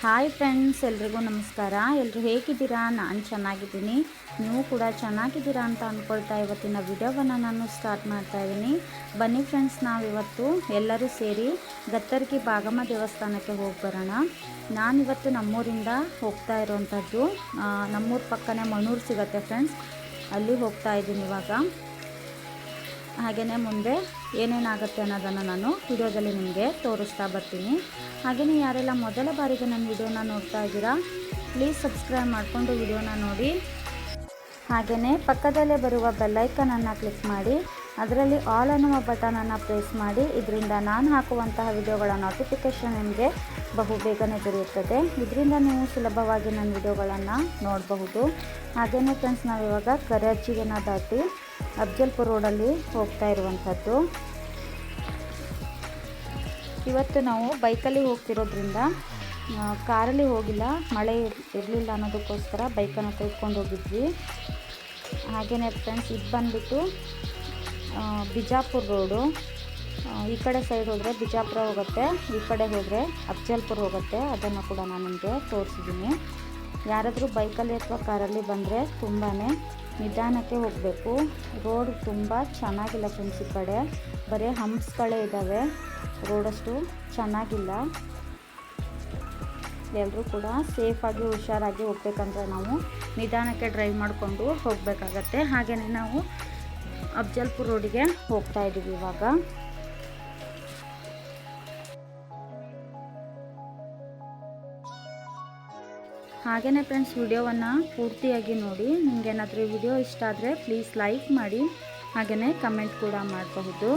Hi friends, ಎಲ್ರಿಗೂ ನಮಸ್ಕಾರ. ಎಲ್ಲರೂ ಹೇಗಿದ್ದೀರಾ? ನಾನು ಚೆನ್ನಾಗಿದ್ದೀನಿ. ನೀವು ಕೂಡ ಚೆನ್ನಾಗಿದ್ದೀರಾ ಅಂತ ಅಂದ್ಕೊಳ್ತಾ ಇವತ್ತಿನ ವಿಡಿಯೋವನ್ನು ನಾನು ಸ್ಟಾರ್ಟ್ ಮಾಡ್ತಾ ಇದ್ದೀನಿ. ಬನ್ನಿ ಫ್ರೆಂಡ್ಸ್, ನಾವಿವತ್ತು ಎಲ್ಲರೂ ಸೇರಿ ಗತ್ತರ್ಗಿ ಭಾಗಮ್ಮ ದೇವಸ್ಥಾನಕ್ಕೆ ಹೋಗಿ ಬರೋಣ. ನಾನಿವತ್ತು ನಮ್ಮೂರಿಂದ ಹೋಗ್ತಾ ಇರೋವಂಥದ್ದು ನಮ್ಮೂರು ನಮ್ಮೂರ ಪಕ್ಕನೇ ಮಣೂರು ಸಿಗತ್ತೆ ಫ್ರೆಂಡ್ಸ್. ಅಲ್ಲಿ ಹೋಗ್ತಾ ಇದ್ದೀನಿ ಇವಾಗ. ಹಾಗೆಯೇ ಮುಂದೆ ಏನೇನಾಗುತ್ತೆ ಅನ್ನೋದನ್ನು ನಾನು ವಿಡಿಯೋದಲ್ಲಿ ನಿಮಗೆ ತೋರಿಸ್ತಾ ಬರ್ತೀನಿ. ಹಾಗೆಯೇ ಯಾರೆಲ್ಲ ಮೊದಲ ಬಾರಿಗೆ ನನ್ನ ವಿಡಿಯೋನ ನೋಡ್ತಾ ಇದ್ದೀರಾ ಪ್ಲೀಸ್ ಸಬ್ಸ್ಕ್ರೈಬ್ ಮಾಡಿಕೊಂಡು ವಿಡಿಯೋನ ನೋಡಿ. ಹಾಗೆಯೇ ಪಕ್ಕದಲ್ಲೇ ಬರುವ ಬೆಲ್ಲೈಕನನ್ನು ಕ್ಲಿಕ್ ಮಾಡಿ, ಅದರಲ್ಲಿ ಆಲ್ ಅನ್ನುವ ಬಟನನ್ನು ಪ್ರೆಸ್ ಮಾಡಿ, ಇದರಿಂದ ನಾನು ಹಾಕುವಂತಹ ವಿಡಿಯೋಗಳ ನೋಟಿಫಿಕೇಷನ್ ನಿಮಗೆ ಬಹು ಬೇಗನೆ ದೊರೆಯುತ್ತದೆ. ಇದರಿಂದ ನೀವು ಸುಲಭವಾಗಿ ನನ್ನ ವಿಡಿಯೋಗಳನ್ನು ನೋಡಬಹುದು. ಹಾಗೆಯೇ ಫ್ರೆಂಡ್ಸ್ ನಾವಿವಾಗ ಕರಾಚಿಯನ್ನು ದಾಟಿ ಅಫ್ಜಲ್ಪುರ್ ರೋಡಲ್ಲಿ ಹೋಗ್ತಾ ಇರುವಂಥದ್ದು. ಇವತ್ತು ನಾವು ಬೈಕಲ್ಲಿ ಹೋಗ್ತಿರೋದ್ರಿಂದ ಕಾರಲ್ಲಿ ಹೋಗಿಲ್ಲ, ಮಳೆ ಇರಲಿಲ್ಲ ಅನ್ನೋದಕ್ಕೋಸ್ಕರ ಬೈಕನ್ನು ತೆಗೆದುಕೊಂಡು ಹೋಗಿದ್ವಿ. ಹಾಗೆಯೇ ಫ್ರೆಂಡ್ಸ್ ಇದು ಬಂದುಬಿಟ್ಟು ಬಿಜಾಪುರ ರೋಡು. ಈ ಕಡೆ ಸೈಡ್ ಹೋದರೆ ಬಿಜಾಪುರ ಹೋಗುತ್ತೆ, ಈ ಕಡೆ ಹೋದರೆ ಅಫ್ಜಲ್ಪುರ್ ಹೋಗುತ್ತೆ. ಅದನ್ನು ಕೂಡ ನಾನು ನಿಮಗೆ ತೋರಿಸಿದ್ದೀನಿ. ಯಾರಾದರೂ ಬೈಕಲ್ಲಿ ಅಥವಾ ಕಾರಲ್ಲಿ ಬಂದರೆ ತುಂಬಾ ನಿಧಾನಕ್ಕೆ ಹೋಗಬೇಕು. ರೋಡ್ ತುಂಬ ಚೆನ್ನಾಗಿಲ್ಲ ಫ್ರೆಂಡ್ಸ್ ಈ ಕಡೆ. ಬರೀ ಹಂಪ್ಸ್ಗಳೇ ಇದ್ದಾವೆ ರೋಡಷ್ಟು ಚೆನ್ನಾಗಿಲ್ಲ. ಎಲ್ಲರೂ ಕೂಡ ಸೇಫಾಗಿ ಹುಷಾರಾಗಿ ಹೋಗ್ಬೇಕಂದ್ರೆ ನಾವು ನಿಧಾನಕ್ಕೆ ಡ್ರೈವ್ ಮಾಡಿಕೊಂಡು ಹೋಗಬೇಕಾಗತ್ತೆ. ಹಾಗೆಯೇ ನಾವು ಅಫ್ಜಲ್ಪುರ್ ರೋಡಿಗೆ ಹೋಗ್ತಾ ಇದ್ದೀವಿ ಇವಾಗ. ಹಾಗೆಯೇ ಫ್ರೆಂಡ್ಸ್ ವಿಡಿಯೋವನ್ನು ಪೂರ್ತಿಯಾಗಿ ನೋಡಿ. ನಿಮಗೇನಾದರೂ ವಿಡಿಯೋ ಇಷ್ಟ ಆದರೆ ಪ್ಲೀಸ್ ಲೈಕ್ ಮಾಡಿ. ಹಾಗೆಯೇ ಕಮೆಂಟ್ ಕೂಡ ಮಾಡಬಹುದು.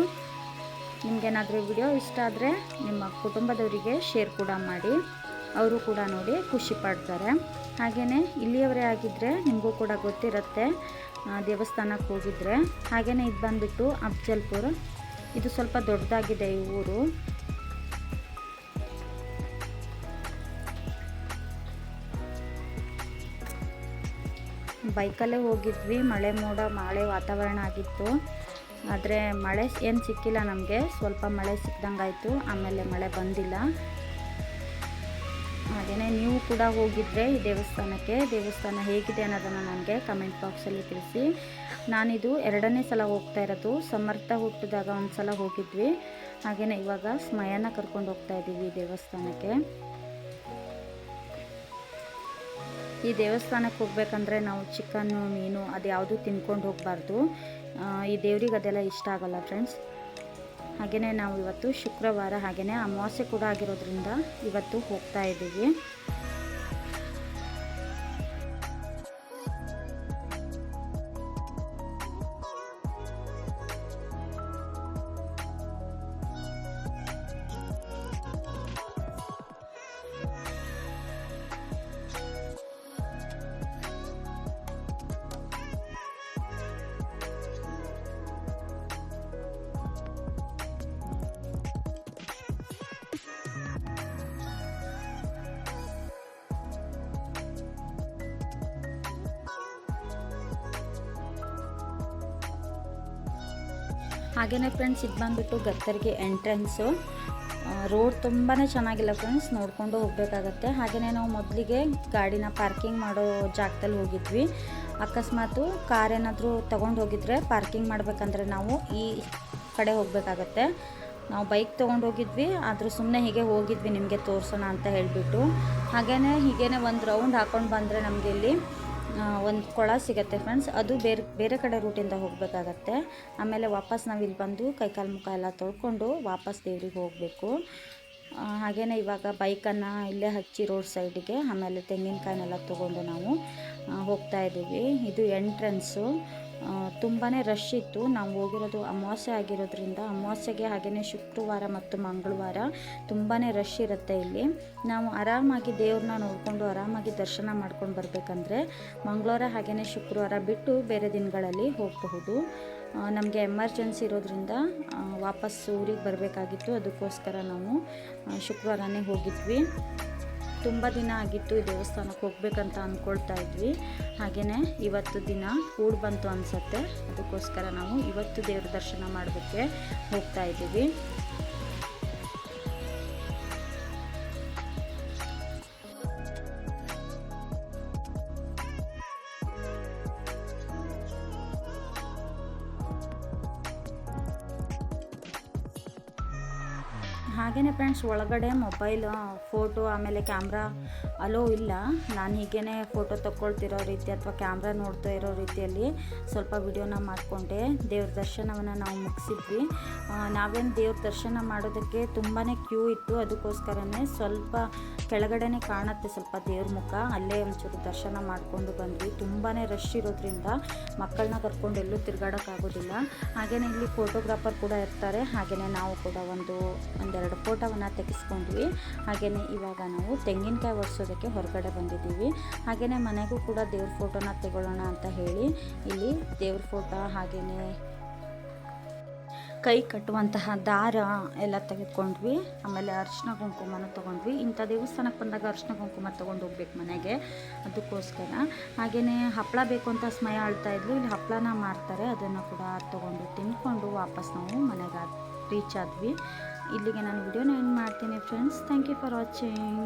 ನಿಮಗೇನಾದರೂ ವಿಡಿಯೋ ಇಷ್ಟ ಆದರೆ ನಿಮ್ಮ ಕುಟುಂಬದವರಿಗೆ ಶೇರ್ ಕೂಡ ಮಾಡಿ. ಅವರು ಕೂಡ ನೋಡಿ ಖುಷಿ ಪಡ್ತಾರೆ. ಹಾಗೆಯೇ ಇಲ್ಲಿಯವರೇ ಆಗಿದ್ದರೆ ನಿಮಗೂ ಕೂಡ ಗೊತ್ತಿರುತ್ತೆ ದೇವಸ್ಥಾನಕ್ಕೆ ಹೋಗಿದ್ರೆ. ಹಾಗೆಯೇ ಇದು ಬಂದುಬಿಟ್ಟು ಅಫ್ಜಲ್ಪುರ್. ಇದು ಸ್ವಲ್ಪ ದೊಡ್ಡದಾಗಿದೆ ಈ ಊರು. ಬೈಕಲ್ಲೇ ಹೋಗಿದ್ವಿ. ಮಳೆ ಮೋಡ, ಮಳೆ ವಾತಾವರಣ ಆಗಿತ್ತು. ಆದರೆ ಮಳೆ ಏನು ಸಿಕ್ಕಿಲ್ಲ ನಮಗೆ. ಸ್ವಲ್ಪ ಮಳೆ ಸಿಕ್ದಂಗಾಯಿತು. ಆಮೇಲೆ ಮಳೆ ಬಂದಿಲ್ಲ. ಹಾಗೆಯೇ ನೀವು ಕೂಡ ಹೋಗಿದ್ರೆ ಈ ದೇವಸ್ಥಾನಕ್ಕೆ. ದೇವಸ್ಥಾನ ಹೇಗಿದೆ ಅನ್ನೋದನ್ನು ನನಗೆ ಕಮೆಂಟ್ ಬಾಕ್ಸಲ್ಲಿ ತಿಳಿಸಿ. ನಾನಿದು ಎರಡನೇ ಸಲ ಹೋಗ್ತಾ ಇರೋದು. ಸಮರ್ಥ ಹುಟ್ಟಿದಾಗ ಒಂದು ಸಲ ಹೋಗಿದ್ವಿ. ಹಾಗೆಯೇ ಇವಾಗ ಸ್ಮಯನ ಕರ್ಕೊಂಡು ಹೋಗ್ತಾ ಇದ್ದೀವಿ ದೇವಸ್ಥಾನಕ್ಕೆ. ಈ ದೇವಸ್ಥಾನಕ್ಕೆ ಹೋಗ್ಬೇಕಂದ್ರೆ ನಾವು ಚಿಕನ್ನು ಮೀನು ಅದು ಯಾವುದು ತಿನ್ಕೊಂಡು ಹೋಗಬಾರ್ದು. ಈ ದೇವ್ರಿಗೆ ಅದೆಲ್ಲ ಇಷ್ಟ ಆಗೋಲ್ಲ ಫ್ರೆಂಡ್ಸ್ ಹಾಗೆಯೇ ನಾವು ಇವತ್ತು ಶುಕ್ರವಾರ ಹಾಗೆಯೇ ಅಮಾವಾಸ್ಯೆ ಕೂಡ ಆಗಿರೋದ್ರಿಂದ ಇವತ್ತು ಹೋಗ್ತಾ ಇದ್ದೀವಿ. ಹಾಗೆಯೇ ಫ್ರೆಂಡ್ಸ್ ಇದು ಬಂದುಬಿಟ್ಟು ಗತ್ತರಿಗೆ ಎಂಟ್ರೆನ್ಸು ರೋಡ್ ತುಂಬಾ ಚೆನ್ನಾಗಿಲ್ಲ ಫ್ರೆಂಡ್ಸ್ ನೋಡಿಕೊಂಡು ಹೋಗಬೇಕಾಗತ್ತೆ. ಹಾಗೆಯೇ ನಾವು ಮೊದಲಿಗೆ ಗಾಡಿನ ಪಾರ್ಕಿಂಗ್ ಮಾಡೋ ಜಾಗದಲ್ಲಿ ಹೋಗಿದ್ವಿ. ಅಕಸ್ಮಾತು ಕಾರ್ ಏನಾದರೂ ತೊಗೊಂಡು ಹೋಗಿದ್ರೆ ಪಾರ್ಕಿಂಗ್ ಮಾಡಬೇಕಂದ್ರೆ ನಾವು ಈ ಕಡೆ ಹೋಗಬೇಕಾಗತ್ತೆ. ನಾವು ಬೈಕ್ ತೊಗೊಂಡು ಹೋಗಿದ್ವಿ, ಆದರೂ ಸುಮ್ಮನೆ ಹೀಗೆ ಹೋಗಿದ್ವಿ, ನಿಮಗೆ ತೋರಿಸೋಣ ಅಂತ ಹೇಳಿಬಿಟ್ಟು. ಹಾಗೆಯೇ ಹೀಗೇ ಒಂದು ರೌಂಡ್ ಹಾಕೊಂಡು ಬಂದರೆ ನಮಗೆ ಇಲ್ಲಿ ಒಂದು ಕೊಳ ಸಿಗುತ್ತೆ ಫ್ರೆಂಡ್ಸ್ ಅದು ಬೇರೆ ಬೇರೆ ಕಡೆ ರೂಟಿಂದ ಹೋಗಬೇಕಾಗತ್ತೆ. ಆಮೇಲೆ ವಾಪಸ್ ನಾವು ಇಲ್ಲಿ ಬಂದು ಕೈಕಾಲು ಮುಖ ಎಲ್ಲ ತೊಳ್ಕೊಂಡು ವಾಪಸ್ ದೇವ್ರಿಗೆ ಹೋಗಬೇಕು. ಹಾಗೆಯೇ ಇವಾಗ ಬೈಕನ್ನು ಇಲ್ಲೇ ಹಚ್ಚಿ ರೋಡ್ ಸೈಡಿಗೆ, ಆಮೇಲೆ ತೆಂಗಿನಕಾಯಿನೆಲ್ಲ ತೊಗೊಂಡು ನಾವು ಹೋಗ್ತಾ ಇದ್ದೀವಿ. ಇದು ಎಂಟ್ರೆನ್ಸು. ತುಂಬಾ ರಶ್ ಇತ್ತು. ನಾವು ಹೋಗಿರೋದು ಅಮಾವಾಸ್ಯೆ ಆಗಿರೋದ್ರಿಂದ, ಅಮಾವಾಸ್ಯೆಗೆ ಹಾಗೆಯೇ ಶುಕ್ರವಾರ ಮತ್ತು ಮಂಗಳವಾರ ತುಂಬಾ ರಶ್ ಇರುತ್ತೆ ಇಲ್ಲಿ. ನಾವು ಆರಾಮಾಗಿ ದೇವ್ರನ್ನ ನೋಡಿಕೊಂಡು, ಆರಾಮಾಗಿ ದರ್ಶನ ಮಾಡ್ಕೊಂಡು ಬರಬೇಕಂದ್ರೆ, ಮಂಗಳವಾರ ಹಾಗೆಯೇ ಶುಕ್ರವಾರ ಬಿಟ್ಟು ಬೇರೆ ದಿನಗಳಲ್ಲಿ ಹೋಗಬಹುದು. ನಮಗೆ ಎಮರ್ಜೆನ್ಸಿ ಇರೋದ್ರಿಂದ ವಾಪಸ್ ಊರಿಗೆ ಬರಬೇಕಾಗಿತ್ತು. ಅದಕ್ಕೋಸ್ಕರ ನಾವು ಶುಕ್ರವಾರನೇ ಹೋಗಿದ್ವಿ. ತುಂಬ ದಿನ ಆಗಿತ್ತು ಈ ದೇವಸ್ಥಾನಕ್ಕೆ ಹೋಗ್ಬೇಕಂತ ಅಂದ್ಕೊಳ್ತಾ ಇದ್ವಿ. ಹಾಗೆಯೇ ಇವತ್ತು ದಿನ ಕೂಡ್ ಬಂತು ಅನಿಸುತ್ತೆ. ಅದಕ್ಕೋಸ್ಕರ ನಾವು ಇವತ್ತು ದೇವ್ರ ದರ್ಶನ ಮಾಡೋದಕ್ಕೆ ಹೋಗ್ತಾ ಇದ್ದೀವಿ. ಹಾಗೆಯೇ ಫ್ರೆಂಡ್ಸ್ ಒಳಗಡೆ ಮೊಬೈಲ್ ಫೋಟೋ ಆಮೇಲೆ ಕ್ಯಾಮ್ರಾ ಅಲೋ, ಇಲ್ಲ. ನಾನು ಹೀಗೇ ಫೋಟೋ ತಗೊಳ್ತಿರೋ ರೀತಿ ಅಥವಾ ಕ್ಯಾಮ್ರಾ ನೋಡ್ತಾ ಇರೋ ರೀತಿಯಲ್ಲಿ ಸ್ವಲ್ಪ ವಿಡಿಯೋನ ಮಾಡಿಕೊಂಡೆ. ದೇವ್ರ ದರ್ಶನವನ್ನು ನಾವು ಮುಗಿಸಿದ್ವಿ. ನಾವೇನು ದೇವ್ರ ದರ್ಶನ ಮಾಡೋದಕ್ಕೆ ತುಂಬಾ ಕ್ಯೂ ಇತ್ತು. ಅದಕ್ಕೋಸ್ಕರನೇ ಸ್ವಲ್ಪ ಕೆಳಗಡೆನೇ ಕಾಣುತ್ತೆ ಸ್ವಲ್ಪ ದೇವ್ರ ಮುಖ. ಅಲ್ಲೇ ಒಂಚೂರು ದರ್ಶನ ಮಾಡಿಕೊಂಡು ಬಂದ್ವಿ. ತುಂಬಾ ರಶ್ ಇರೋದ್ರಿಂದ ಮಕ್ಕಳನ್ನ ಕರ್ಕೊಂಡು ಎಲ್ಲೂ ತಿರ್ಗಾಡೋಕ್ಕಾಗೋದಿಲ್ಲ. ಹಾಗೇ ಇಲ್ಲಿ ಫೋಟೋಗ್ರಾಫರ್ ಕೂಡ ಇರ್ತಾರೆ. ಹಾಗೆಯೇ ನಾವು ಕೂಡ ಒಂದು ಒಂದೆರಡು ಫೋಟೋವನ್ನು ತೆಗೆಸ್ಕೊಂಡ್ವಿ. ಹಾಗೆಯೇ ಇವಾಗ ನಾವು ತೆಂಗಿನಕಾಯಿ ಒರೆಸೋದಕ್ಕೆ ಹೊರಗಡೆ ಬಂದಿದ್ದೀವಿ. ಹಾಗೆಯೇ ಮನೆಗೂ ಕೂಡ ದೇವ್ರ ಫೋಟೋನ ತಗೊಳ್ಳೋಣ ಅಂತ ಹೇಳಿ ಇಲ್ಲಿ ದೇವ್ರ ಫೋಟೋ ಹಾಗೆಯೇ ಕೈ ಕಟ್ಟುವಂತಹ ದಾರ ಎಲ್ಲ ತೆಗೆದುಕೊಂಡ್ವಿ. ಆಮೇಲೆ ಅರ್ಶಿನ ಕುಂಕುಮನ ತೊಗೊಂಡ್ವಿ. ಇಂಥ ದೇವಸ್ಥಾನಕ್ಕೆ ಬಂದಾಗ ಅರ್ಶಿನ ಕುಂಕುಮ ತೊಗೊಂಡು ಹೋಗ್ಬೇಕು ಮನೆಗೆ ಅದಕ್ಕೋಸ್ಕರ. ಹಾಗೆಯೇ ಹಪ್ಪಳ ಬೇಕು ಅಂತ ಸ್ಮಯ ಆಳ್ತಾ ಇದ್ಲು. ಇಲ್ಲಿ ಹಪ್ಪಳನ ಮಾಡ್ತಾರೆ ಅದನ್ನು ಕೂಡ ತೊಗೊಂಡು ತಿಂದ್ಕೊಂಡು ವಾಪಸ್ ನಾವು ಮನೆಗೆ ರೀಚ್ ಆದ್ವಿ. ಇಲ್ಲಿಗೆ ನಾನು ವಿಡಿಯೋನ ಏನು ಮಾಡ್ತೀನಿ friends thank you for watching